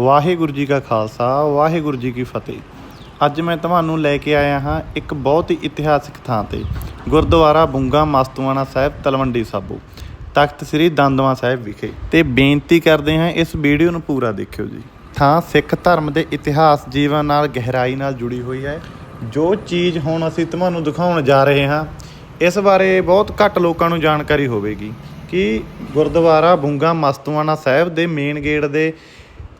ਵਾਹਿਗੁਰੂ ਜੀ ਕਾ ਖਾਲਸਾ, ਵਾਹਿਗੁਰੂ ਜੀ ਕੀ ਫਤਿਹ। ਅੱਜ ਮੈਂ ਤੁਹਾਨੂੰ ਲੈ ਕੇ ਆਇਆ ਹਾਂ ਇੱਕ ਬਹੁਤ ਹੀ ਇਤਿਹਾਸਿਕ ਥਾਂ ਤੇ, ਗੁਰਦੁਆਰਾ ਬੁੰਗਾ ਮਸਤੂਆਣਾ ਸਾਹਿਬ, ਤਲਵੰਡੀ ਸਾਬੋ, ਤਖਤ ਸ੍ਰੀ ਦੰਦਵਾ ਸਾਹਿਬ ਵਿਖੇ। ਤੇ ਬੇਨਤੀ ਕਰਦੇ ਹਾਂ ਇਸ ਵੀਡੀਓ ਨੂੰ ਪੂਰਾ ਦੇਖਿਓ ਜੀ। ਥਾਂ ਸਿੱਖ ਧਰਮ ਦੇ ਇਤਿਹਾਸ ਜੀਵਨ ਨਾਲ ਗਹਿਰਾਈ ਨਾਲ ਜੁੜੀ ਹੋਈ ਹੈ। ਜੋ ਚੀਜ਼ ਹੁਣ ਅਸੀਂ ਤੁਹਾਨੂੰ ਦਿਖਾਉਣ ਜਾ ਰਹੇ ਹਾਂ, ਇਸ ਬਾਰੇ ਬਹੁਤ ਘੱਟ ਲੋਕਾਂ ਨੂੰ ਜਾਣਕਾਰੀ ਹੋਵੇਗੀ ਕਿ ਗੁਰਦੁਆਰਾ ਬੁੰਗਾ ਮਸਤੂਆਣਾ ਸਾਹਿਬ ਦੇ ਮੇਨ ਗੇਟ ਦੇ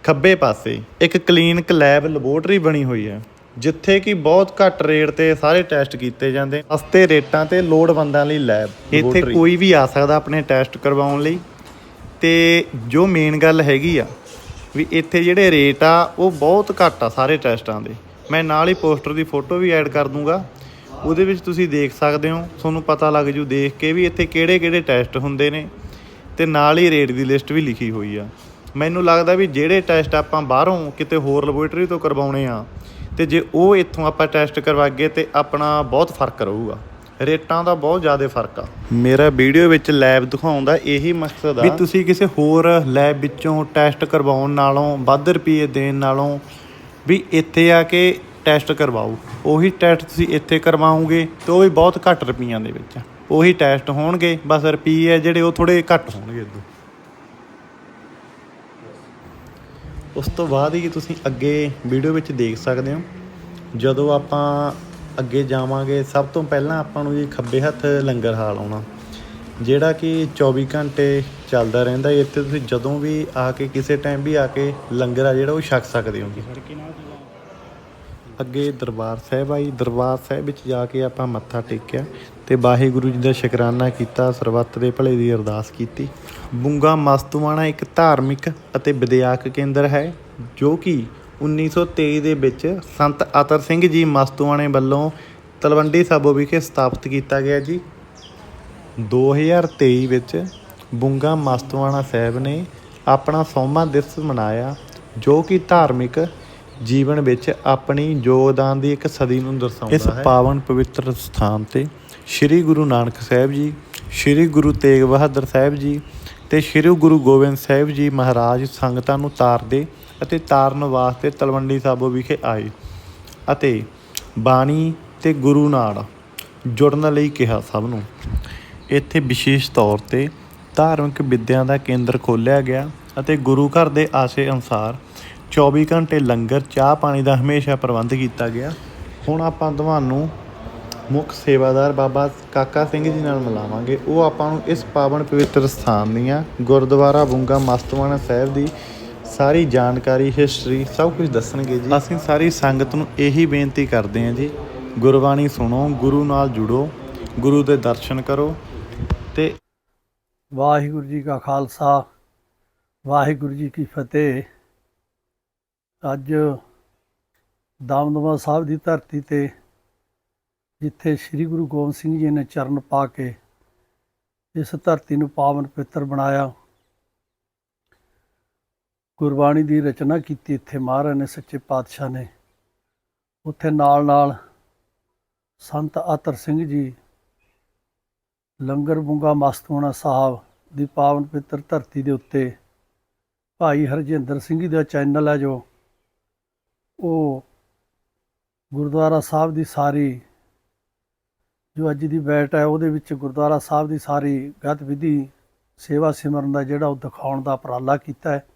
ਖੱਬੇ ਪਾਸੇ ਇੱਕ ਕਲੀਨਿਕ ਲੈਬ ਲੈਬੋਰਟਰੀ ਬਣੀ ਹੋਈ ਹੈ ਜਿੱਥੇ ਕਿ ਬਹੁਤ ਘੱਟ ਰੇਟ ਤੇ ਸਾਰੇ ਟੈਸਟ ਕੀਤੇ ਜਾਂਦੇ ਸਸਤੇ ਰੇਟਾਂ ਤੇ ਲੋੜਵੰਦਾਂ ਲਈ ਲੈਬ ਇੱਥੇ ਕੋਈ ਵੀ ਆ ਸਕਦਾ ਆਪਣੇ ਟੈਸਟ ਕਰਵਾਉਣ ਲਈ। ਤੇ ਜੋ ਮੇਨ ਗੱਲ ਹੈਗੀ ਆ ਵੀ ਇੱਥੇ ਜਿਹੜੇ ਰੇਟ ਆ ਉਹ ਬਹੁਤ ਘੱਟ ਆ ਸਾਰੇ ਟੈਸਟਾਂ ਦੇ। ਮੈਂ ਨਾਲ ਹੀ ਪੋਸਟਰ ਦੀ ਫੋਟੋ ਵੀ ਐਡ ਕਰ ਦੂੰਗਾ। ਉਹਦੇ ਵਿੱਚ ਤੁਸੀਂ ਦੇਖ ਸਕਦੇ ਹੋ ਤੁਹਾਨੂੰ ਪਤਾ ਲੱਗ ਜੂ ਦੇਖ ਕੇ ਵੀ ਇੱਥੇ ਕਿਹੜੇ ਕਿਹੜੇ ਟੈਸਟ ਹੁੰਦੇ ਨੇ। ਤੇ ਨਾਲ ਹੀ ਰੇਟ ਦੀ ਲਿਸਟ ਵੀ ਲਿਖੀ ਹੋਈ ਆ। ਮੈਨੂੰ ਲੱਗਦਾ ਵੀ ਜਿਹੜੇ ਟੈਸਟ ਆਪਾਂ ਬਾਹਰੋਂ ਕਿਤੇ ਹੋਰ ਲੈਬੋਰੇਟਰੀ ਤੋਂ ਕਰਵਾਉਣੇ ਆ ਤੇ ਜੇ ਉਹ ਇੱਥੋਂ ਆਪਾਂ ਟੈਸਟ ਕਰਵਾਗੇ ਤੇ ਆਪਣਾ ਬਹੁਤ ਫ਼ਰਕ ਰਹੂਗਾ। ਰੇਟਾਂ ਦਾ ਬਹੁਤ ਜ਼ਿਆਦਾ ਫ਼ਰਕ ਆ। ਮੇਰਾ ਵੀਡੀਓ ਵਿੱਚ ਲੈਬ ਦਿਖਾਉਣ ਦਾ ਇਹੀ ਮਕਸਦ ਆ ਵੀ ਤੁਸੀਂ ਕਿਸੇ ਹੋਰ ਲੈਬ ਵਿੱਚੋਂ ਟੈਸਟ ਕਰਵਾਉਣ ਨਾਲੋਂ ਵੱਧ ਰੁਪਏ ਦੇਣ ਨਾਲੋਂ ਵੀ ਇੱਥੇ ਆ ਕੇ ਟੈਸਟ ਕਰਵਾਓ। ਉਹੀ ਟੈਸਟ ਤੁਸੀਂ ਇੱਥੇ ਕਰਵਾਓਗੇ ਤੇ ਉਹ ਵੀ ਬਹੁਤ ਘੱਟ ਰੁਪਈਆਂ ਦੇ ਵਿੱਚ ਉਹੀ ਟੈਸਟ ਹੋਣਗੇ ਬਸ ਰੁਪਈਏ ਜਿਹੜੇ ਉਹ ਥੋੜੇ ਘੱਟ ਹੋਣਗੇ ਇਦੋਂ ਉਸ ਤੋਂ ਬਾਅਦ ਹੀ ਤੁਸੀਂ ਅੱਗੇ ਵੀਡੀਓ ਵਿੱਚ ਦੇਖ ਸਕਦੇ ਹੋ। ਜਦੋਂ ਆਪਾਂ ਅੱਗੇ ਜਾਵਾਂਗੇ, ਸਭ ਤੋਂ ਪਹਿਲਾਂ ਆਪਾਂ ਨੂੰ ਜੀ ਖੱਬੇ ਹੱਥ ਲੰਗਰ ਹਾਲ ਆਉਣਾ। ਜਿਹੜਾ ਕਿ 24 ਘੰਟੇ ਚੱਲਦਾ ਰਹਿੰਦਾ ਇੱਥੇ ਤੁਸੀਂ ਜਦੋਂ ਵੀ ਆ ਕੇ, ਕਿਸੇ ਟਾਈਮ ਵੀ ਆ ਕੇ ਲੰਗਰ ਆ ਜਿਹੜਾ, ਉਹ ਛਕ ਸਕਦੇ ਹੋ ਜੀ ਅੱਗੇ ਦਰਬਾਰ ਸਾਹਿਬ ਆਈ। ਦਰਬਾਰ ਸਾਹਿਬ ਵਿੱਚ ਜਾ ਕੇ ਆਪਾਂ ਮੱਥਾ ਟੇਕਿਆ ਤੇ ਵਾਹਿਗੁਰੂ ਜੀ ਦਾ ਸ਼ੁਕਰਾਨਾ ਕੀਤਾ, ਸਰਬੱਤ ਦੇ ਭਲੇ ਦੀ ਅਰਦਾਸ ਕੀਤੀ। ਬੁੰਗਾ ਮਸਤੂਆਣਾ ਇੱਕ ਧਾਰਮਿਕ ਅਤੇ ਵਿਦਿਆਕ ਕੇਂਦਰ ਹੈ, ਜੋ ਕਿ 1923 ਦੇ ਵਿੱਚ ਸੰਤ ਅਤਰ ਸਿੰਘ ਜੀ ਮਸਤੂਆਣੇ ਵੱਲੋਂ ਤਲਵੰਡੀ ਸਾਬੋ ਵਿਖੇ ਸਥਾਪਿਤ ਕੀਤਾ ਗਿਆ ਜੀ। 2023 ਵਿੱਚ ਬੁੰਗਾ ਮਸਤੂਆਣਾ ਸਾਹਿਬ ਨੇ ਆਪਣਾ ਸੋਮਾ ਦਿਵਸ ਮਨਾਇਆ, ਜੋ ਕਿ ਧਾਰਮਿਕ ਜੀਵਨ ਵਿੱਚ ਆਪਣੀ ਯੋਗਦਾਨ ਦੀ ਇੱਕ ਸਦੀ ਨੂੰ ਦਰਸਾਉਂਦਾ ਹੈ। ਇਸ ਪਾਵਨ ਪਵਿੱਤਰ ਸਥਾਨ ਤੇ ਸ੍ਰੀ ਗੁਰੂ ਨਾਨਕ ਸਾਹਿਬ ਜੀ ਸ੍ਰੀ ਗੁਰੂ ਤੇਗ ਬਹਾਦਰ ਸਾਹਿਬ ਜੀ ਤੇ ਸ੍ਰੀ ਗੁਰੂ ਗੋਬਿੰਦ ਸਾਹਿਬ ਜੀ ਮਹਾਰਾਜ ਸੰਗਤਾਂ ਨੂੰ ਤਾਰਦੇ ਅਤੇ ਤਾਰਨ ਵਾਸਤੇ ਤਲਵੰਡੀ ਸਾਬੋ ਵਿਖੇ ਆਏ ਅਤੇ ਬਾਣੀ ਤੇ ਗੁਰੂ ਨਾਲ ਜੁੜਨ ਲਈ ਕਿਹਾ ਸਭ ਨੂੰ। ਇੱਥੇ ਵਿਸ਼ੇਸ਼ ਤੌਰ ਤੇ ਧਾਰਮਿਕ ਵਿਦਿਆ ਦਾ ਕੇਂਦਰ ਖੋਲ੍ਹਿਆ ਗਿਆ ਅਤੇ ਗੁਰੂ ਘਰ ਦੇ ਆਸ਼ੇ ਅਨੁਸਾਰ 24 ਘੰਟੇ ਲੰਗਰ, ਚਾਹ ਪਾਣੀ ਦਾ ਹਮੇਸ਼ਾ ਪ੍ਰਬੰਧ ਕੀਤਾ ਗਿਆ। ਹੁਣ ਆਪਾਂ ਤੁਹਾਨੂੰ ਮੁੱਖ ਸੇਵਾਦਾਰ ਬਾਬਾ ਕਾਕਾ ਸਿੰਘ ਜੀ ਨਾਲ ਮਿਲਾਵਾਂਗੇ। ਉਹ ਆਪਾਂ ਨੂੰ ਇਸ ਪਾਵਨ ਪਵਿੱਤਰ ਸਥਾਨ ਦੀਆਂ ਗੁਰਦੁਆਰਾ ਬੁੰਗਾ ਮਸਤਵਾਣਾ ਸਾਹਿਬ ਦੀ ਸਾਰੀ ਜਾਣਕਾਰੀ ਹਿਸਟਰੀ ਸਭ ਕੁਝ ਦੱਸਣਗੇ ਜੀ। ਅਸੀਂ ਸਾਰੀ ਸੰਗਤ ਨੂੰ ਇਹੀ ਬੇਨਤੀ ਕਰਦੇ ਹਾਂ ਜੀ, ਗੁਰਬਾਣੀ ਸੁਣੋ, ਗੁਰੂ ਨਾਲ ਜੁੜੋ, ਗੁਰੂ ਦੇ ਦਰਸ਼ਨ ਕਰੋ ਤੇ ਵਾਹਿਗੁਰੂ ਜੀ ਕਾ ਖਾਲਸਾ, ਵਾਹਿਗੁਰੂ ਜੀ ਕੀ ਫਤਿਹ। ਅੱਜ ਦਮਦਮਾ ਸਾਹਿਬ ਦੀ ਧਰਤੀ ਤੇ ਜਿੱਥੇ ਸ੍ਰੀ ਗੁਰੂ ਗੋਬਿੰਦ ਸਿੰਘ ਜੀ ਨੇ ਚਰਨ ਪਾ ਕੇ ਇਸ ਧਰਤੀ ਨੂੰ ਪਾਵਨ ਪਵਿੱਤਰ ਬਣਾਇਆ, ਗੁਰਬਾਣੀ ਦੀ ਰਚਨਾ ਕੀਤੀ ਇੱਥੇ ਮਹਾਰਾਜ ਨੇ, ਸੱਚੇ ਪਾਤਸ਼ਾਹ ਨੇ। ਉੱਥੇ ਨਾਲ ਨਾਲ ਸੰਤ ਆਤਰ ਸਿੰਘ ਜੀ, ਲੰਗਰ ਬੁੰਗਾ ਮਸਤੂਆਣਾ ਸਾਹਿਬ ਦੀ ਪਾਵਨ ਪਵਿੱਤਰ ਧਰਤੀ ਦੇ ਉੱਤੇ ਭਾਈ ਹਰਜਿੰਦਰ ਸਿੰਘ ਜੀ ਦਾ ਚੈਨਲ ਹੈ ਜੋ ਉਹ ਗੁਰਦੁਆਰਾ ਸਾਹਿਬ ਦੀ ਸਾਰੀ ਜੋ ਅੱਜ ਦੀ ਬੈਠ ਹੈ, ਉਹਦੇ ਵਿੱਚ ਗੁਰਦੁਆਰਾ ਸਾਹਿਬ ਦੀ ਸਾਰੀ ਗਤਿਵਿਧੀ ਸੇਵਾ ਸਿਮਰਨ ਦਾ ਜਿਹੜਾ ਉਹ ਦਿਖਾਉਣ ਦਾ ਉਪਰਾਲਾ ਕੀਤਾ ਹੈ।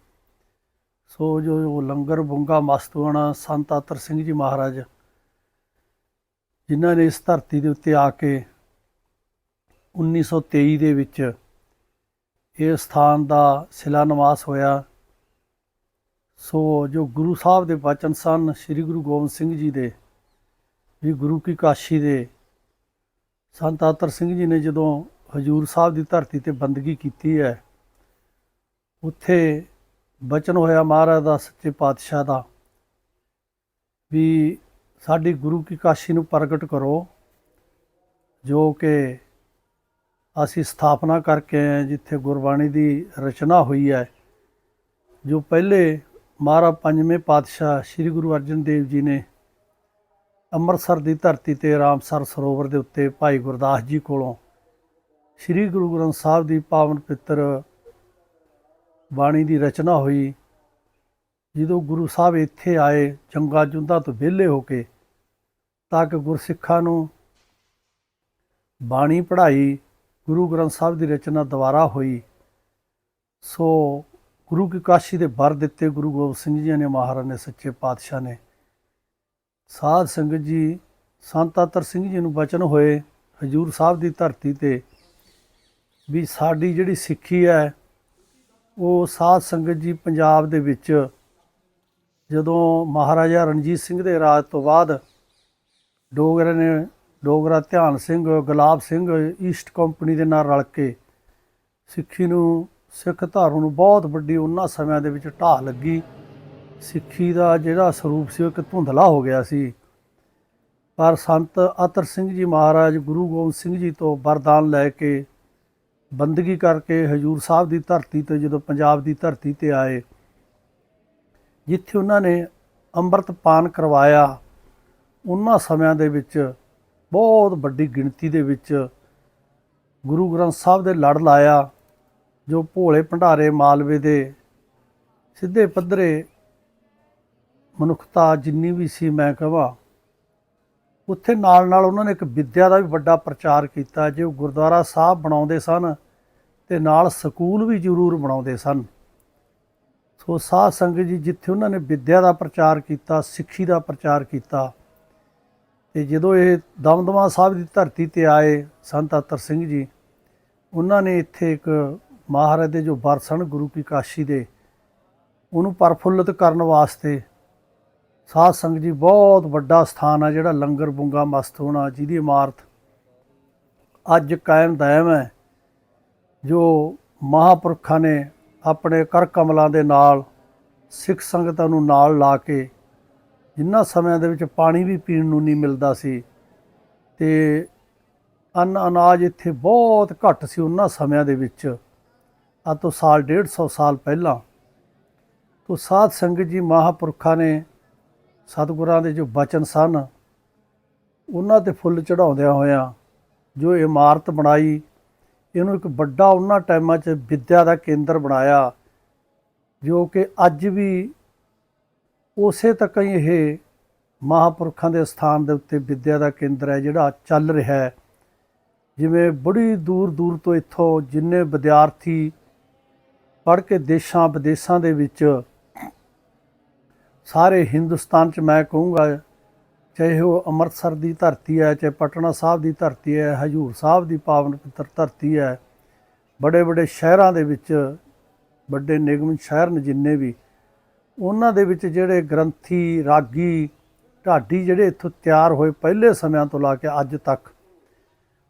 ਸੋ ਜੋ ਉਹ ਲੰਗਰ ਬੁੰਗਾ ਮਸਤੂਆਣਾ ਸੰਤ ਆਤਰ ਸਿੰਘ ਜੀ ਮਹਾਰਾਜ ਜਿਨ੍ਹਾਂ ਨੇ ਇਸ ਧਰਤੀ ਦੇ ਉੱਤੇ ਆ ਕੇ 1923 ਦੇ ਵਿੱਚ ਇਹ ਸਥਾਨ ਦਾ ਸ਼ਿਲਾਨਿਵਾਸ ਹੋਇਆ। ਸੋ ਜੋ ਗੁਰੂ ਸਾਹਿਬ ਦੇ ਬਚਨ ਸਨ, ਸ੍ਰੀ ਗੁਰੂ ਗੋਬਿੰਦ ਸਿੰਘ ਜੀ ਦੇ, ਵੀ ਗੁਰੂ ਕੀ ਕਾਸ਼ੀ ਦੇ, ਸੰਤ ਆਤਰ ਸਿੰਘ ਜੀ ਨੇ ਜਦੋਂ ਹਜੂਰ ਸਾਹਿਬ ਦੀ ਧਰਤੀ ਤੇ ਬੰਦਗੀ ਕੀਤੀ ਹੈ, ਉੱਥੇ ਬਚਨ ਹੋਇਆ ਮਹਾਰਾਜ ਦਾ ਸੱਚੇ ਪਾਤਸ਼ਾਹ ਦਾ, ਵੀ ਸਾਡੀ ਗੁਰੂ ਕੀ ਕਾਸ਼ੀ ਨੂੰ ਪ੍ਰਗਟ ਕਰੋ, ਜੋ ਕਿ ਅਸੀਂ ਸਥਾਪਨਾ ਕਰਕੇ ਆਏ ਜਿੱਥੇ ਗੁਰਬਾਣੀ ਦੀ ਰਚਨਾ ਹੋਈ ਹੈ, ਜੋ ਪਹਿਲੇ ਮਹਾਰਾਜ ਪੰਜਵੇਂ ਪਾਤਸ਼ਾਹ ਸ੍ਰੀ ਗੁਰੂ ਅਰਜਨ ਦੇਵ ਜੀ ਨੇ ਅੰਮ੍ਰਿਤਸਰ ਦੀ ਧਰਤੀ ਤੇ ਰਾਮਸਰ ਸਰੋਵਰ ਦੇ ਉੱਤੇ ਭਾਈ ਗੁਰਦਾਸ ਜੀ ਕੋਲੋਂ ਸ੍ਰੀ ਗੁਰੂ ਗ੍ਰੰਥ ਸਾਹਿਬ ਦੀ ਪਾਵਨ ਪਿੱਤਰ ਬਾਣੀ ਦੀ ਰਚਨਾ ਹੋਈ। ਜਦੋਂ ਗੁਰੂ ਸਾਹਿਬ ਇੱਥੇ ਆਏ ਚੰਗਾ ਜੁੰਦਾ ਤੋਂ ਵਿਹਲੇ ਹੋ ਕੇ ਤਾਂ ਕਿ ਗੁਰਸਿੱਖਾਂ ਨੂੰ ਬਾਣੀ ਪੜ੍ਹਾਈ, ਗੁਰੂ ਗ੍ਰੰਥ ਸਾਹਿਬ ਦੀ ਰਚਨਾ ਦੁਬਾਰਾ ਹੋਈ, ਸੋ ਗੁਰੂ ਕੀ ਕਾਸ਼ੀ ਦੇ ਵਰ ਦਿੱਤੇ ਗੁਰੂ ਗੋਬਿੰਦ ਸਿੰਘ ਜੀ ਨੇ, ਮਹਾਰਾਜ ਨੇ, ਸੱਚੇ ਪਾਤਸ਼ਾਹ ਨੇ। ਸਾਧ ਸੰਗਤ ਜੀ, ਸੰਤ ਅਤਰ ਸਿੰਘ ਜੀ ਨੂੰ ਬਚਨ ਹੋਏ ਹਜੂਰ ਸਾਹਿਬ ਦੀ ਧਰਤੀ ਤੇ ਵੀ ਸਾਡੀ ਜਿਹੜੀ ਸਿੱਖੀ ਹੈ, ਉਹ ਸਾਧ ਸੰਗਤ ਜੀ ਪੰਜਾਬ ਦੇ ਵਿੱਚ ਜਦੋਂ ਮਹਾਰਾਜਾ ਰਣਜੀਤ ਸਿੰਘ ਦੇ ਰਾਜ ਤੋਂ ਬਾਅਦ ਡੋਗਰੇ ਨੇ, ਡੋਗਰਾ ਧਿਆਨ ਸਿੰਘ, ਗੁਲਾਬ ਸਿੰਘ ਈਸਟ ਕੰਪਨੀ ਦੇ ਨਾਲ ਰਲ ਕੇ ਸਿੱਖੀ ਨੂੰ ਸਿੱਖ ਧਰਮ ਨੂੰ ਬਹੁਤ ਵੱਡੀ ਉਹਨਾਂ ਸਮਿਆਂ ਦੇ ਵਿੱਚ ਢਾਹ ਲੱਗੀ। ਸਿੱਖੀ ਦਾ ਜਿਹੜਾ ਸਰੂਪ ਸੀ ਉਹ ਇੱਕ ਧੁੰਦਲਾ ਹੋ ਗਿਆ ਸੀ। ਪਰ ਸੰਤ ਅਤਰ ਸਿੰਘ ਜੀ ਮਹਾਰਾਜ, ਗੁਰੂ ਗੋਬਿੰਦ ਸਿੰਘ ਜੀ ਤੋਂ ਵਰਦਾਨ ਲੈ ਕੇ ਬੰਦਗੀ ਕਰਕੇ ਹਜੂਰ ਸਾਹਿਬ ਦੀ ਧਰਤੀ ਤੇ ਜਦੋਂ ਪੰਜਾਬ ਦੀ ਧਰਤੀ ਤੇ ਆਏ, ਜਿੱਥੇ ਉਹਨਾਂ ਨੇ ਅੰਮ੍ਰਿਤ ਪਾਨ ਕਰਵਾਇਆ, ਉਹਨਾਂ ਸਮਿਆਂ ਦੇ ਵਿੱਚ ਬਹੁਤ ਵੱਡੀ ਗਿਣਤੀ ਦੇ ਵਿੱਚ ਗੁਰੂ ਗ੍ਰੰਥ ਸਾਹਿਬ ਦੇ ਲੜ ਲਾਇਆ। ਜੋ ਭੋਲੇ ਭੰਡਾਰੇ ਮਾਲਵੇ ਦੇ ਸਿੱਧੇ ਪੱਧਰੇ ਮਨੁੱਖਤਾ ਜਿੰਨੀ ਵੀ ਸੀ ਮੈਂ ਕਹਾਂ, ਉੱਥੇ ਨਾਲ ਨਾਲ ਉਹਨਾਂ ਨੇ ਇੱਕ ਵਿੱਦਿਆ ਦਾ ਵੀ ਵੱਡਾ ਪ੍ਰਚਾਰ ਕੀਤਾ ਜੇ ਉਹ ਗੁਰਦੁਆਰਾ ਸਾਹਿਬ ਬਣਾਉਂਦੇ ਸਨ ਤੇ ਨਾਲ ਸਕੂਲ ਵੀ ਜ਼ਰੂਰ ਬਣਾਉਂਦੇ ਸਨ। ਸੋ ਸਾਧ ਸੰਗਤ ਜੀ, ਜਿੱਥੇ ਉਹਨਾਂ ਨੇ ਵਿੱਦਿਆ ਦਾ ਪ੍ਰਚਾਰ ਕੀਤਾ, ਸਿੱਖੀ ਦਾ ਪ੍ਰਚਾਰ ਕੀਤਾ, ਤੇ ਜਦੋਂ ਇਹ ਦਮਦਮਾ ਸਾਹਿਬ ਦੀ ਧਰਤੀ ਤੇ ਆਏ ਸੰਤ ਅਤਰ ਸਿੰਘ ਜੀ, ਉਹਨਾਂ ਨੇ ਇੱਥੇ ਇੱਕ ਮਹਾਰਾਜ ਦੇ ਜੋ ਬਰਸਣ ਗੁਰੂ ਕੀ ਕਾਸ਼ੀ ਦੇ, ਉਹਨੂੰ ਪਰਫੁੱਲਤ ਕਰਨ ਵਾਸਤੇ ਸਾਧ ਸੰਗਤ ਜੀ ਬਹੁਤ ਵੱਡਾ ਸਥਾਨ ਆ ਜਿਹੜਾ ਲੰਗਰ ਬੁੰਗਾ ਮਸਤ ਹੋਣਾ, ਜਿਹਦੀ ਇਮਾਰਤ ਅੱਜ ਕਾਇਮ ਦਾਇਮ ਹੈ, ਜੋ ਮਹਾਪੁਰਖਾਂ ਨੇ ਆਪਣੇ ਕਰ ਕਮਲਾਂ ਦੇ ਨਾਲ, ਸਿੱਖ ਸੰਗਤਾਂ ਨੂੰ ਨਾਲ ਲਾ ਕੇ ਜਿੰਨਾ ਸਮਿਆਂ ਦੇ ਵਿੱਚ ਪਾਣੀ ਵੀ ਪੀਣ ਨੂੰ ਨਹੀਂ ਮਿਲਦਾ ਸੀ ਤੇ ਅਨ ਅਨਾਜ ਇੱਥੇ ਬਹੁਤ ਘੱਟ ਸੀ ਉਹਨਾਂ ਸਮਿਆਂ ਦੇ ਵਿੱਚ। ਅੱਜ ਤੋਂ ਸਾਲ 150 ਸਾਲ ਪਹਿਲਾਂ ਤੋਂ ਸਾਧ ਸੰਗਤ ਜੀ ਮਹਾਪੁਰਖਾਂ ਨੇ ਸਤਿਗੁਰਾਂ ਦੇ ਜੋ ਬਚਨ ਸਨ, ਉਹਨਾਂ ਤੇ ਫੁੱਲ ਚੜਾਉਂਦਿਆਂ ਹੋਇਆਂ ਜੋ ਇਮਾਰਤ ਬਣਾਈ, ਇਹਨੂੰ ਇੱਕ ਵੱਡਾ ਉਹਨਾਂ ਟਾਈਮਾਂ 'ਚ ਵਿੱਦਿਆ ਦਾ ਕੇਂਦਰ ਬਣਾਇਆ, ਜੋ ਕਿ ਅੱਜ ਵੀ ਉਸੇ ਤੱਕ ਹੀ ਇਹ ਮਹਾਪੁਰਖਾਂ ਦੇ ਸਥਾਨ ਦੇ ਉੱਤੇ ਵਿੱਦਿਆ ਦਾ ਕੇਂਦਰ ਹੈ, ਜਿਹੜਾ ਚੱਲ ਰਿਹਾ ਹੈ। ਜਿਵੇਂ ਬੜੀ ਦੂਰ ਦੂਰ ਤੋਂ ਇੱਥੋਂ ਜਿੰਨੇ ਵਿਦਿਆਰਥੀ ਪੜ੍ਹ ਕੇ ਦੇਸ਼ਾਂ ਵਿਦੇਸ਼ਾਂ ਦੇ ਵਿੱਚ ਸਾਰੇ ਹਿੰਦੁਸਤਾਨ 'ਚ ਮੈਂ ਕਹੂੰਗਾ, ਚਾਹੇ ਉਹ ਅੰਮ੍ਰਿਤਸਰ ਦੀ ਧਰਤੀ ਹੈ, ਚਾਹੇ ਪਟਨਾ ਸਾਹਿਬ ਦੀ ਧਰਤੀ ਹੈ, ਹਜੂਰ ਸਾਹਿਬ ਦੀ ਪਾਵਨ ਪਵਿੱਤਰ ਧਰਤੀ ਹੈ, ਬੜੇ ਬੜੇ ਸ਼ਹਿਰਾਂ ਦੇ ਵਿੱਚ, ਵੱਡੇ ਨਿਗਮ ਸ਼ਹਿਰ ਨੇ ਜਿੰਨੇ ਵੀ, ਉਹਨਾਂ ਦੇ ਵਿੱਚ ਜਿਹੜੇ ਗ੍ਰੰਥੀ, ਰਾਗੀ, ਢਾਡੀ ਜਿਹੜੇ ਇੱਥੋਂ ਤਿਆਰ ਹੋਏ ਪਹਿਲੇ ਸਮਿਆਂ ਤੋਂ ਲਾ ਕੇ ਅੱਜ ਤੱਕ,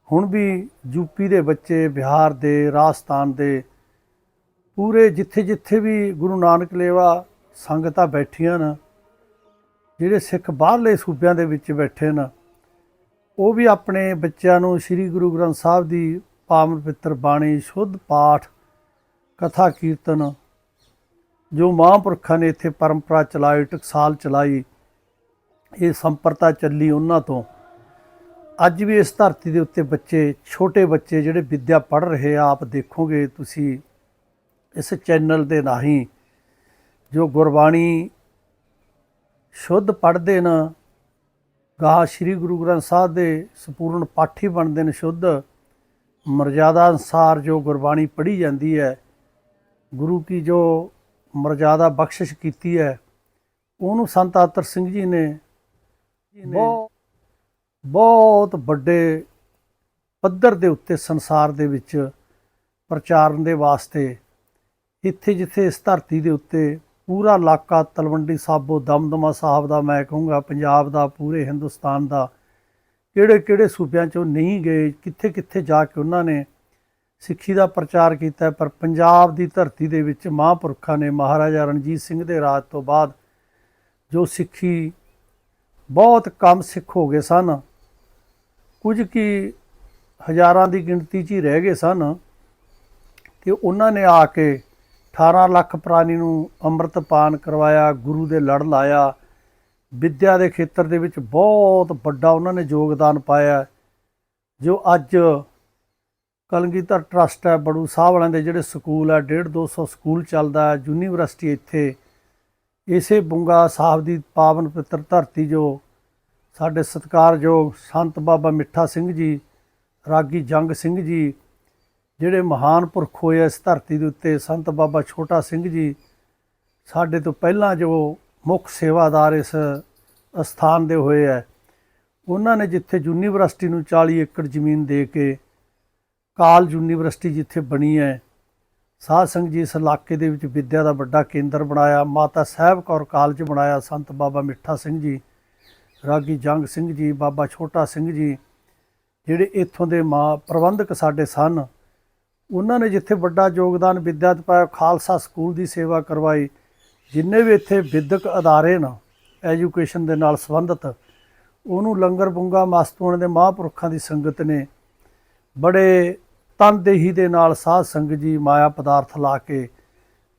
ਹੁਣ ਵੀ ਯੂਪੀ ਦੇ ਬੱਚੇ ਬਿਹਾਰ ਦੇ, ਰਾਜਸਥਾਨ ਦੇ ਪੂਰੇ ਜਿੱਥੇ ਜਿੱਥੇ ਵੀ ਗੁਰੂ ਨਾਨਕ ਲੇਵਾ ਸੰਗਤਾਂ ਬੈਠੀਆਂ ਨੇ ਜਿਹੜੇ ਸਿੱਖ ਬਾਹਰਲੇ ਸੂਬਿਆਂ ਦੇ ਵਿੱਚ ਬੈਠੇ ਨੇ ਉਹ ਵੀ ਆਪਣੇ ਬੱਚਿਆਂ ਨੂੰ ਸ੍ਰੀ ਗੁਰੂ ਗ੍ਰੰਥ ਸਾਹਿਬ ਦੀ ਪਾਵਨ ਪਵਿੱਤਰ ਬਾਣੀ, ਸ਼ੁੱਧ ਪਾਠ, ਕਥਾ ਕੀਰਤਨ, ਜੋ ਮਹਾਂਪੁਰਖਾਂ ਨੇ ਇੱਥੇ ਪਰੰਪਰਾ ਚਲਾਈ, ਟਕਸਾਲ ਚਲਾਈ, ਇਹ ਸੰਪਰਤਾ ਚੱਲੀ ਉਹਨਾਂ ਤੋਂ। ਅੱਜ ਵੀ ਇਸ ਧਰਤੀ ਦੇ ਉੱਤੇ ਬੱਚੇ, ਛੋਟੇ ਬੱਚੇ ਜਿਹੜੇ ਵਿੱਦਿਆ ਪੜ੍ਹ ਰਹੇ ਆ, ਆਪ ਦੇਖੋਗੇ, ਤੁਸੀਂ ਇਸ ਚੈਨਲ ਦੇ ਰਾਹੀਂ ਜੋ ਗੁਰਬਾਣੀ ਸ਼ੁੱਧ ਪੜ੍ਹਦੇ ਨੇ ਗਾਹ ਸ੍ਰੀ ਗੁਰੂ ਗ੍ਰੰਥ ਸਾਹਿਬ ਦੇ ਸੰਪੂਰਨ ਪਾਠੀ ਬਣਦੇ ਨੇ ਸ਼ੁੱਧ, ਮਰਜ਼ਾਦਾ ਅਨਸਾਰ ਜੋ ਗੁਰਬਾਣੀ ਪੜ੍ਹੀ ਜਾਂਦੀ ਹੈ, ਗੁਰੂ ਕੀ ਜੋ ਮਰਜ਼ਾਦਾ ਬਖਸ਼ਿਸ਼ ਕੀਤੀ ਹੈ, ਉਹਨੂੰ ਸੰਤ ਆਤਰ ਸਿੰਘ ਜੀ ਨੇ ਬਹੁਤ ਵੱਡੇ ਪੱਧਰ ਦੇ ਉੱਤੇ ਸੰਸਾਰ ਦੇ ਵਿੱਚ ਪ੍ਰਚਾਰਨ ਦੇ ਵਾਸਤੇ ਇੱਥੇ ਜਿੱਥੇ ਇਸ ਧਰਤੀ ਦੇ ਉੱਤੇ ਪੂਰਾ ਇਲਾਕਾ ਤਲਵੰਡੀ ਸਾਬੋ ਦਮਦਮਾ ਸਾਹਿਬ ਦਾ ਮੈਂ ਕਹੂੰਗਾ, ਪੰਜਾਬ ਦਾ, ਪੂਰੇ ਹਿੰਦੁਸਤਾਨ ਦਾ, ਕਿਹੜੇ ਕਿਹੜੇ ਸੂਬਿਆਂ 'ਚੋਂ ਨਹੀਂ ਗਏ, ਕਿੱਥੇ ਕਿੱਥੇ ਜਾ ਕੇ ਉਹਨਾਂ ਨੇ ਸਿੱਖੀ ਦਾ ਪ੍ਰਚਾਰ ਕੀਤਾ, ਪਰ ਪੰਜਾਬ ਦੀ ਧਰਤੀ ਦੇ ਵਿੱਚ ਮਹਾਂਪੁਰਖਾਂ ਨੇ ਮਹਾਰਾਜਾ ਰਣਜੀਤ ਸਿੰਘ ਦੇ ਰਾਜ ਤੋਂ ਬਾਅਦ ਜੋ ਸਿੱਖੀ ਬਹੁਤ ਕਮ ਸਿੱਖ ਹੋ ਗਏ ਸਨ, ਕੁਝ ਕੀ ਹਜ਼ਾਰਾਂ ਦੀ ਗਿਣਤੀ 'ਚ ਹੀ ਰਹਿ ਗਏ ਸਨ, ਤੇ ਉਹਨਾਂ ਨੇ ਆ ਕੇ 18 ਲੱਖ ਪ੍ਰਾਣੀ ਨੂੰ ਅੰਮ੍ਰਿਤਪਾਨ ਕਰਵਾਇਆ, ਗੁਰੂ ਦੇ ਲੜ ਲਾਇਆ। ਵਿੱਦਿਆ ਦੇ ਖੇਤਰ ਦੇ ਵਿੱਚ ਬਹੁਤ ਵੱਡਾ ਉਹਨਾਂ ਨੇ ਯੋਗਦਾਨ ਪਾਇਆ ਜੋ ਅੱਜ ਕਲਗੀਧਰ ਟਰਸਟ ਹੈ, ਬੜੂ ਸਾਹਿਬ ਵਾਲਿਆਂ ਦੇ ਜਿਹੜੇ ਸਕੂਲ ਹੈ 1.5 200 ਸਕੂਲ ਚੱਲਦਾ ਹੈ, ਯੂਨੀਵਰਸਿਟੀ ਇੱਥੇ। ਇਸੇ ਬੁੰਗਾ ਸਾਹਿਬ ਦੀ ਪਾਵਨ ਪਵਿੱਤਰ ਧਰਤੀ ਜੋ ਸਾਡੇ ਸਤਿਕਾਰਯੋਗ ਸੰਤ ਬਾਬਾ ਮਿੱਠਾ ਸਿੰਘ ਜੀ, ਰਾਗੀ ਜੰਗ ਸਿੰਘ ਜੀ ਜਿਹੜੇ ਮਹਾਨ ਪੁਰਖ ਹੋਏ ਇਸ ਧਰਤੀ ਦੇ ਉੱਤੇ, ਸੰਤ ਬਾਬਾ ਛੋਟਾ ਸਿੰਘ ਜੀ, ਸਾਡੇ ਤੋਂ ਪਹਿਲਾਂ ਜੋ ਮੁੱਖ ਸੇਵਾਦਾਰ ਇਸ ਅਸਥਾਨ ਦੇ ਹੋਏ ਆ, ਉਹਨਾਂ ਨੇ ਜਿੱਥੇ ਯੂਨੀਵਰਸਿਟੀ ਨੂੰ 40 ਏਕੜ ਜ਼ਮੀਨ ਦੇ ਕੇ ਕਾਲ ਯੂਨੀਵਰਸਿਟੀ ਜਿੱਥੇ ਬਣੀ ਹੈ, ਸਾਧ ਸੰਗਤ ਜੀ ਇਸ ਇਲਾਕੇ ਦੇ ਵਿੱਚ ਵਿੱਦਿਆ ਦਾ ਵੱਡਾ ਕੇਂਦਰ ਬਣਾਇਆ, ਮਾਤਾ ਸਾਹਿਬ ਕੌਰ ਕਾਲਜ ਬਣਾਇਆ ਸੰਤ ਬਾਬਾ ਮਿੱਠਾ ਸਿੰਘ ਜੀ, ਰਾਗੀ ਜੰਗ ਸਿੰਘ ਜੀ, ਬਾਬਾ ਛੋਟਾ ਸਿੰਘ ਜੀ, ਜਿਹੜੇ ਇੱਥੋਂ ਦੇ ਮਾ ਪ੍ਰਬੰਧਕ ਸਾਡੇ ਸਨ ਉਹਨਾਂ ਨੇ ਜਿੱਥੇ ਵੱਡਾ ਯੋਗਦਾਨ ਵਿੱਦਿਆ ਤੇ ਪਾਇਆ ਖਾਲਸਾ ਸਕੂਲ ਦੀ ਸੇਵਾ ਕਰਵਾਈ, ਜਿੰਨੇ ਵੀ ਇੱਥੇ ਵਿਦਿਅਕ ਅਦਾਰੇ ਨਾ ਐਜੂਕੇਸ਼ਨ ਦੇ ਨਾਲ ਸੰਬੰਧਿਤ, ਉਹਨੂੰ ਲੰਗਰ ਬੁੰਗਾ ਮਸਤੂਆਂ ਦੇ ਮਹਾਂਪੁਰਖਾਂ ਦੀ ਸੰਗਤ ਨੇ ਬੜੇ ਤਨਦੇਹੀ ਦੇ ਨਾਲ ਸਾਧ ਸੰਗਤ ਜੀ ਮਾਇਆ ਪਦਾਰਥ ਲਾ ਕੇ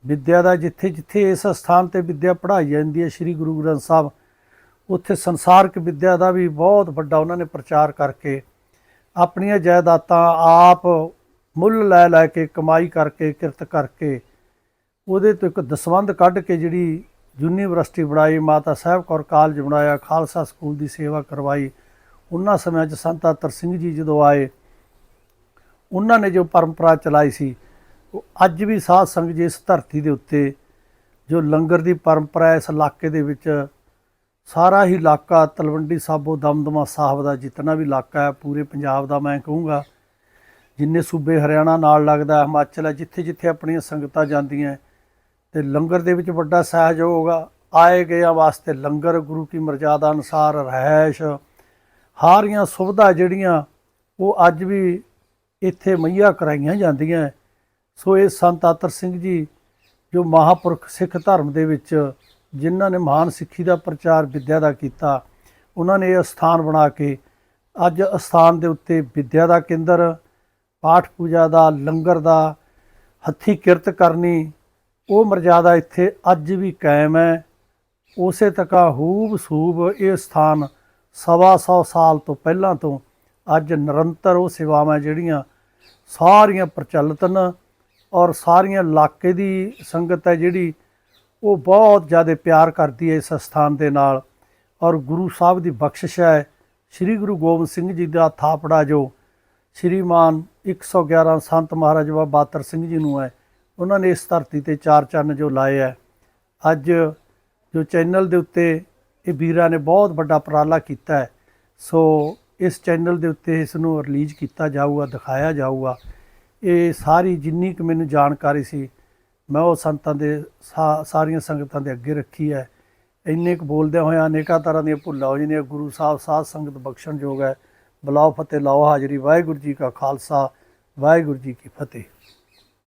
ਵਿੱਦਿਆ ਦਾ ਜਿੱਥੇ ਜਿੱਥੇ ਇਸ ਸਥਾਨ ਤੇ ਵਿੱਦਿਆ ਪੜ੍ਹਾਈ ਜਾਂਦੀ ਹੈ, ਸ੍ਰੀ ਗੁਰੂ ਗ੍ਰੰਥ ਸਾਹਿਬ, ਉੱਥੇ ਸੰਸਾਰਕ ਵਿੱਦਿਆ ਦਾ ਵੀ ਬਹੁਤ ਵੱਡਾ ਉਹਨਾਂ ਨੇ ਪ੍ਰਚਾਰ ਕਰਕੇ ਆਪਣੀਆਂ ਜਾਇਦਾਦਾਂ ਆਪ ਮੁੱਲ ਲੈ ਲੈ ਕੇ, ਕਮਾਈ ਕਰਕੇ, ਕਿਰਤ ਕਰਕੇ ਉਹਦੇ ਤੋਂ ਇੱਕ ਦਸਵੰਧ ਕੱਢ ਕੇ ਜਿਹੜੀ ਯੂਨੀਵਰਸਿਟੀ ਬਣਾਈ, ਮਾਤਾ ਸਾਹਿਬ ਕੌਰ ਕਾਲਜ ਬਣਾਇਆ, ਖਾਲਸਾ ਸਕੂਲ ਦੀ ਸੇਵਾ ਕਰਵਾਈ। ਉਹਨਾਂ ਸਮਿਆਂ 'ਚ ਸੰਤ ਅਤਰ ਸਿੰਘ ਜੀ ਜਦੋਂ ਆਏ, ਉਹਨਾਂ ਨੇ ਜੋ ਪਰੰਪਰਾ ਚਲਾਈ ਸੀ, ਉਹ ਅੱਜ ਵੀ ਸਾਧ ਸੰਗਤ ਜੀ ਇਸ ਧਰਤੀ ਦੇ ਉੱਤੇ ਜੋ ਲੰਗਰ ਦੀ ਪਰੰਪਰਾ ਇਸ ਇਲਾਕੇ ਦੇ ਵਿੱਚ ਸਾਰਾ ਹੀ ਇਲਾਕਾ ਤਲਵੰਡੀ ਸਾਬੋ ਦਮਦਮਾ ਸਾਹਿਬ ਦਾ ਜਿੰਨਾ ਵੀ ਇਲਾਕਾ ਹੈ, ਪੂਰੇ ਪੰਜਾਬ ਦਾ ਮੈਂ ਕਹੂੰਗਾ। ਜਿੰਨੇ ਸੂਬੇ ਹਰਿਆਣਾ ਨਾਲ ਲੱਗਦਾ, ਹਿਮਾਚਲ ਹੈ, ਜਿੱਥੇ ਜਿੱਥੇ ਆਪਣੀਆਂ ਸੰਗਤਾਂ ਜਾਂਦੀਆਂ, ਤੇ ਲੰਗਰ ਦੇ ਵਿੱਚ ਵੱਡਾ ਸਹਿਯੋਗ ਹੋਗਾ ਆਏ ਗਿਆ ਵਾਸਤੇ ਲੰਗਰ, ਗੁਰੂ ਕੀ ਮਰਜ਼ਾਦਾ ਅਨਸਾਰ ਰਹਿਸ਼ ਹਾਰੀਆਂ ਸੁਵਿਧਾ ਜਿਹੜੀਆਂ, ਉਹ ਅੱਜ ਵੀ ਇੱਥੇ ਮਈਆ ਕਰਾਈਆਂ ਜਾਂਦੀਆਂ। ਸੋ ਇਹ ਸੰਤ ਆਤਰ ਸਿੰਘ ਜੀ, ਜੋ ਮਹਾਪੁਰਖ ਸਿੱਖ ਧਰਮ ਦੇ ਵਿੱਚ, ਜਿਨ੍ਹਾਂ ਨੇ ਮਹਾਨ ਸਿੱਖੀ ਦਾ ਪ੍ਰਚਾਰ ਵਿੱਦਿਆ ਦਾ ਕੀਤਾ, ਉਹਨਾਂ ਨੇ ਇਹ ਸਥਾਨ ਬਣਾ ਕੇ ਅੱਜ ਸਥਾਨ ਦੇ ਉੱਤੇ ਵਿੱਦਿਆ ਦਾ ਕੇਂਦਰ ਪਾਠ ਪੂਜਾ ਦਾ, ਲੰਗਰ ਦਾ, ਹੱਥੀ ਕਿਰਤ ਕਰਨੀ, ਉਹ ਮਰਜ਼ਾਦਾ ਇੱਥੇ ਅੱਜ ਵੀ ਕਾਇਮ ਹੈ। ਉਸੇ ਤੱਕਾ ਹੂਬ ਸੂਬ ਇਹ ਸਥਾਨ ਸਵਾ ਸੌ ਸਾਲ ਤੋਂ ਪਹਿਲਾਂ ਤੋਂ ਅੱਜ ਨਿਰੰਤਰ ਉਹ ਸੇਵਾਵਾਂ ਜਿਹੜੀਆਂ ਸਾਰੀਆਂ ਪ੍ਰਚਲਿਤ ਨੇ ਔਰ ਸਾਰੀਆਂ ਇਲਾਕੇ ਦੀ ਸੰਗਤ ਹੈ ਜਿਹੜੀ ਉਹ ਬਹੁਤ ਜ਼ਿਆਦਾ ਪਿਆਰ ਕਰਦੀ ਹੈ ਇਸ ਸਥਾਨ ਦੇ ਨਾਲ। ਔਰ ਗੁਰੂ ਸਾਹਿਬ ਦੀ ਬਖਸ਼ਿਸ਼ ਹੈ, ਸ੍ਰੀ ਗੁਰੂ ਗੋਬਿੰਦ ਸਿੰਘ ਜੀ ਦਾ ਥਾਪੜਾ ਜੋ ਸ਼੍ਰੀਮਾਨ 111 ਸੰਤ ਮਹਾਰਾਜ ਬਾਬਾ ਬਾਤਰ ਸਿੰਘ ਜੀ ਨੂੰ ਹੈ। ਉਹਨਾਂ ਨੇ ਇਸ ਧਰਤੀ ਤੇ ਚਾਰ ਚੰਨ ਜੋ ਲਾਏ ਹੈ। ਅੱਜ ਜੋ ਚੈਨਲ ਦੇ ਉੱਤੇ ਇਹ ਵੀਰਾਂ ਨੇ ਬਹੁਤ ਵੱਡਾ ਉਪਰਾਲਾ ਕੀਤਾ ਹੈ। ਸੋ ਇਸ ਚੈਨਲ ਦੇ ਉੱਤੇ ਇਸ ਨੂੰ ਰਿਲੀਜ਼ ਕੀਤਾ ਜਾਊਗਾ, ਦਿਖਾਇਆ ਜਾਊਗਾ। ਇਹ ਸਾਰੀ ਜਿੰਨੀ ਕੁ ਮੈਨੂੰ ਜਾਣਕਾਰੀ ਸੀ, ਮੈਂ ਉਹ ਸੰਤਾਂ ਦੇ ਸਾ- ਸਾਰੀਆਂ ਸੰਗਤਾਂ ਦੇ ਅੱਗੇ ਰੱਖੀ ਹੈ। ਇੰਨੇ ਕੁ ਬੋਲਦਿਆਂ ਹੋਇਆਂ ਅਨੇਕਾਂ ਤਰ੍ਹਾਂ ਦੀਆਂ ਭੁੱਲਾਂ ਹੋ ਜਾਂਦੀਆਂ। ਗੁਰੂ ਸਾਹਿਬ ਸਾਧ ਸੰਗਤ ਬਖਸ਼ਣਯੋਗ ਹੈ। ਬੁਲਾਓ ਫਤਿਹ ਲਾਓ ਹਾਜ਼ਰੀ ਵਾਹਿਗੁਰੂ ਜੀ ਕਾ ਖਾਲਸਾ ਵਾਹਿਗੁਰੂ ਜੀ ਕੀ ਫਤਿਹ।